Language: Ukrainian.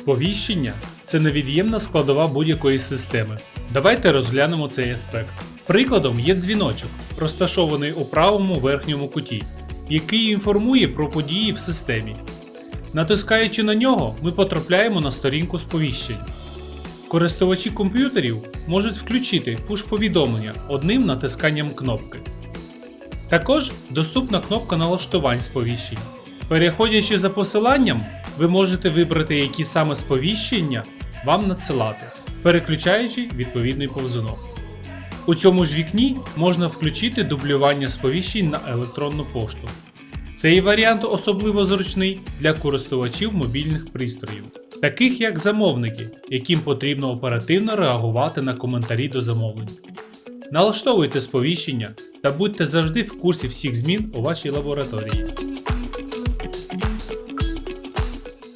Сповіщення це невід'ємна складова будь-якої системи. Давайте розглянемо цей аспект. Прикладом є дзвіночок, розташований у правому верхньому куті, який інформує про події в системі. Натискаючи на нього, ми потрапляємо на сторінку сповіщень. Користувачі комп'ютерів можуть включити пуш-повідомлення одним натисканням кнопки. Також доступна кнопка налаштувань сповіщень. Переходячи за посиланням, ви можете вибрати, які саме сповіщення вам надсилати, переключаючи відповідний повзунок. У цьому ж вікні можна включити дублювання сповіщень на електронну пошту. Цей варіант особливо зручний для користувачів мобільних пристроїв, таких як замовники, яким потрібно оперативно реагувати на коментарі до замовлень. Налаштовуйте сповіщення та будьте завжди в курсі всіх змін у вашій лабораторії.